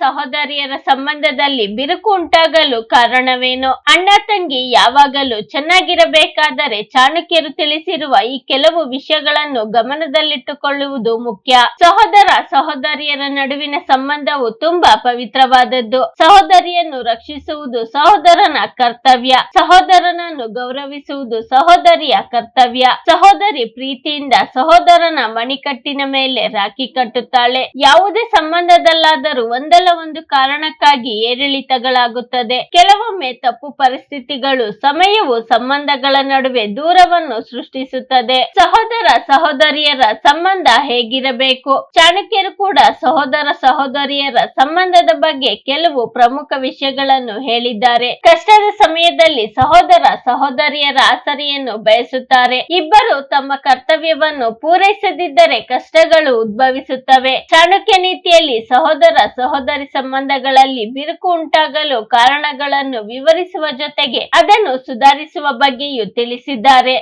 ಸಹೋದರಿಯರ ಸಂಬಂಧದಲ್ಲಿ ಬಿರುಕು ಉಂಟಾಗಲು ಕಾರಣವೇನು ಅಣ್ಣ ತಂಗಿ ಯಾವಾಗಲೂ ಚೆನ್ನಾಗಿರಬೇಕಾದರೆ ಚಾಣಕ್ಯರು ತಿಳಿಸಿರುವ ಈ ಕೆಲವು ವಿಷಯಗಳನ್ನು ಗಮನದಲ್ಲಿಟ್ಟುಕೊಳ್ಳುವುದು ಮುಖ್ಯ. ಸಹೋದರ ಸಹೋದರಿಯರ ನಡುವಿನ ಸಂಬಂಧವು ತುಂಬಾ ಪವಿತ್ರವಾದದ್ದು. ಸಹೋದರಿಯನ್ನು ರಕ್ಷಿಸುವುದು ಸಹೋದರನ ಕರ್ತವ್ಯ. ಸಹೋದರನನ್ನು ಗೌರವಿಸುವುದು ಸಹೋದರಿಯ ಕರ್ತವ್ಯ. ಸಹೋದರಿ ಪ್ರೀತಿಯಿಂದ ಸಹೋದರನ ಮಣಿಕಟ್ಟಿನ ಮೇಲೆ ರಾಖಿ ಕಟ್ಟುತ್ತಾಳೆ. ಯಾವುದೇ ಸಂಬಂಧದಲ್ಲಾದರೂ ಒಂದಲ್ಲ ಒಂದು ಕಾರಣಕ್ಕಾಗಿ ಏರಿಳಿತಗಳಾಗುತ್ತದೆ. ಕೆಲವೊಮ್ಮೆ ತಪ್ಪು ಪರಿಸ್ಥಿತಿಗಳು ಸಮಯವು ಸಂಬಂಧಗಳ ನಡುವೆ ದೂರವನ್ನು ಸೃಷ್ಟಿಸುತ್ತದೆ. ಸಹೋದರ ಸಹೋದರಿಯರ ಸಂಬಂಧ ಹೇಗಿರಬೇಕು? ಚಾಣಕ್ಯರು ಕೂಡ ಸಹೋದರ ಸಹೋದರಿಯರ ಸಂಬಂಧದ ಬಗ್ಗೆ ಕೆಲವು ಪ್ರಮುಖ ವಿಷಯಗಳನ್ನು ಹೇಳಿದ್ದಾರೆ. ಕಷ್ಟದ ಸಮಯದಲ್ಲಿ ಸಹೋದರ ಸಹೋದರಿಯರ ಆಸರೆಯನ್ನು ಬಯಸುತ್ತಾರೆ. ಇಬ್ಬರು ತಮ್ಮ ಕರ್ತವ್ಯವನ್ನು ಪೂರೈಸದಿದ್ದರೆ ಕಷ್ಟಗಳು ಉದ್ಭವಿಸುತ್ತವೆ. ಚಾಣಕ್ಯ ನೀತಿಯಲ್ಲಿ ಸಹೋದರ ಸಹೋದರಿ ಸಂಬಂಧಗಳಲ್ಲಿ ಬಿರುಕು ಉಂಟಾಗಲು ಕಾರಣಗಳನ್ನು ವಿವರಿಸುವ ಜೊತೆಗೆ ಅದನ್ನು ಸುಧಾರಿಸುವ ಬಗ್ಗೆಯೂ ತಿಳಿಸಿದ್ದಾರೆ.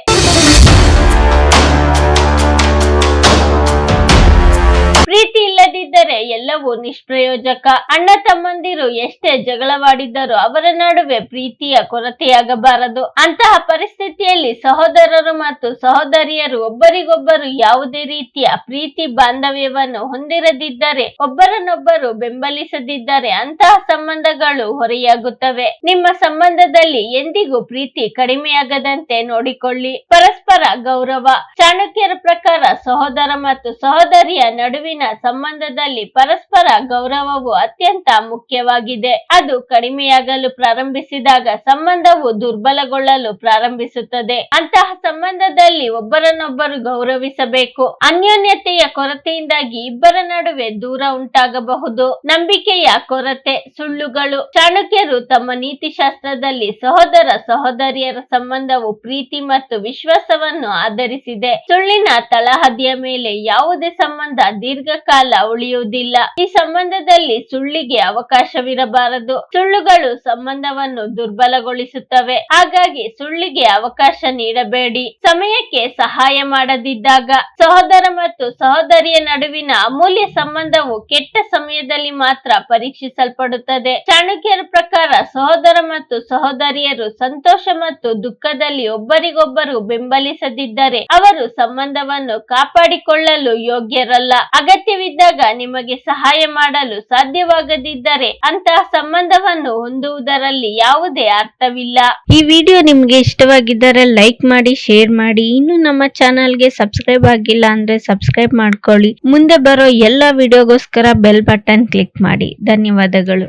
ಎಲ್ಲವೂ ನಿಷ್ಪ್ರಯೋಜಕ. ಅಣ್ಣ ತಮ್ಮಂದಿರು ಎಷ್ಟೇ ಜಗಳವಾಡಿದ್ದರೂ ಅವರ ನಡುವೆ ಪ್ರೀತಿಯ ಕೊರತೆಯಾಗಬಾರದು. ಅಂತಹ ಪರಿಸ್ಥಿತಿಯಲ್ಲಿ ಸಹೋದರರು ಮತ್ತು ಸಹೋದರಿಯರು ಒಬ್ಬರಿಗೊಬ್ಬರು ಯಾವುದೇ ರೀತಿಯ ಪ್ರೀತಿ ಬಾಂಧವ್ಯವನ್ನು ಹೊಂದಿರದಿದ್ದರೆ, ಒಬ್ಬರನ್ನೊಬ್ಬರು ಬೆಂಬಲಿಸದಿದ್ದರೆ ಅಂತಹ ಸಂಬಂಧಗಳು ಹೊರೆಯಾಗುತ್ತವೆ. ನಿಮ್ಮ ಸಂಬಂಧದಲ್ಲಿ ಎಂದಿಗೂ ಪ್ರೀತಿ ಕಡಿಮೆಯಾಗದಂತೆ ನೋಡಿಕೊಳ್ಳಿ. ಪರಸ್ಪರ ಗೌರವ. ಚಾಣಕ್ಯರ ಪ್ರಕಾರ ಸಹೋದರ ಮತ್ತು ಸಹೋದರಿಯ ನಡುವಿನ ಸಂಬಂಧದಲ್ಲಿ ಪರಸ್ಪರ ಗೌರವವು ಅತ್ಯಂತ ಮುಖ್ಯವಾಗಿದೆ. ಅದು ಕಡಿಮೆಯಾಗಲು ಪ್ರಾರಂಭಿಸಿದಾಗ ಸಂಬಂಧವು ದುರ್ಬಲಗೊಳ್ಳಲು ಪ್ರಾರಂಭಿಸುತ್ತದೆ. ಅಂತಹ ಸಂಬಂಧದಲ್ಲಿ ಒಬ್ಬರನ್ನೊಬ್ಬರು ಗೌರವಿಸಬೇಕು. ಅನ್ಯೋನ್ಯತೆಯ ಕೊರತೆಯಿಂದಾಗಿ ಇಬ್ಬರ ನಡುವೆ ದೂರ ಉಂಟಾಗಬಹುದು. ನಂಬಿಕೆಯ ಕೊರತೆ, ಸುಳ್ಳುಗಳು. ಚಾಣಕ್ಯರು ತಮ್ಮ ನೀತಿಶಾಸ್ತ್ರದಲ್ಲಿ ಸಹೋದರ ಸಹೋದರಿಯರ ಸಂಬಂಧವು ಪ್ರೀತಿ ಮತ್ತು ವಿಶ್ವಾಸವನ್ನು ಆಧರಿಸಿದೆ. ಸುಳ್ಳಿನ ತಳಹದಿಯ ಮೇಲೆ ಯಾವುದೇ ಸಂಬಂಧ ದೀರ್ಘಕಾಲ ಉಳಿಯುವುದಿಲ್ಲ. ಈ ಸಂಬಂಧದಲ್ಲಿ ಸುಳ್ಳಿಗೆ ಅವಕಾಶವಿರಬಾರದು. ಸುಳ್ಳುಗಳು ಸಂಬಂಧವನ್ನು ದುರ್ಬಲಗೊಳಿಸುತ್ತವೆ. ಹಾಗಾಗಿ ಸುಳ್ಳಿಗೆ ಅವಕಾಶ ನೀಡಬೇಡಿ. ಸಮಯಕ್ಕೆ ಸಹಾಯ ಮಾಡದಿದ್ದಾಗ ಸಹೋದರ ಮತ್ತು ಸಹೋದರಿಯ ನಡುವಿನ ಅಮೂಲ್ಯ ಸಂಬಂಧವು ಕೆಟ್ಟ ಸಮಯದಲ್ಲಿ ಮಾತ್ರ ಪರೀಕ್ಷಿಸಲ್ಪಡುತ್ತದೆ. ಚಾಣಕ್ಯರ ಪ್ರಕಾರ ಸಹೋದರ ಮತ್ತು ಸಹೋದರಿಯರು ಸಂತೋಷ ಮತ್ತು ದುಃಖದಲ್ಲಿ ಒಬ್ಬರಿಗೊಬ್ಬರು ಬೆಂಬಲಿಸದಿದ್ದರೆ ಅವರು ಸಂಬಂಧವನ್ನು ಕಾಪಾಡಿಕೊಳ್ಳಲು ಯೋಗ್ಯರಲ್ಲ. ಅಗತ್ಯವಿದ್ದಾಗ ನಿಮಗೆ ಸಹಾಯ ಮಾಡಲು ಸಾಧ್ಯವಾಗದಿದ್ದರೆ ಅಂತಹ ಸಂಬಂಧವನ್ನು ಹೊಂದುವುದರಲ್ಲಿ ಯಾವುದೇ ಅರ್ಥವಿಲ್ಲ. ಈ ವಿಡಿಯೋ ನಿಮ್ಗೆ ಇಷ್ಟವಾಗಿದ್ದರೆ ಲೈಕ್ ಮಾಡಿ, ಶೇರ್ ಮಾಡಿ. ಇನ್ನು ನಮ್ಮ ಚಾನಲ್ಗೆ ಸಬ್ಸ್ಕ್ರೈಬ್ ಆಗಿಲ್ಲ ಅಂದ್ರೆ ಸಬ್ಸ್ಕ್ರೈಬ್ ಮಾಡ್ಕೊಳ್ಳಿ. ಮುಂದೆ ಬರೋ ಎಲ್ಲ ವಿಡಿಯೋಗೋಸ್ಕರ ಬೆಲ್ ಬಟನ್ ಕ್ಲಿಕ್ ಮಾಡಿ. ಧನ್ಯವಾದಗಳು.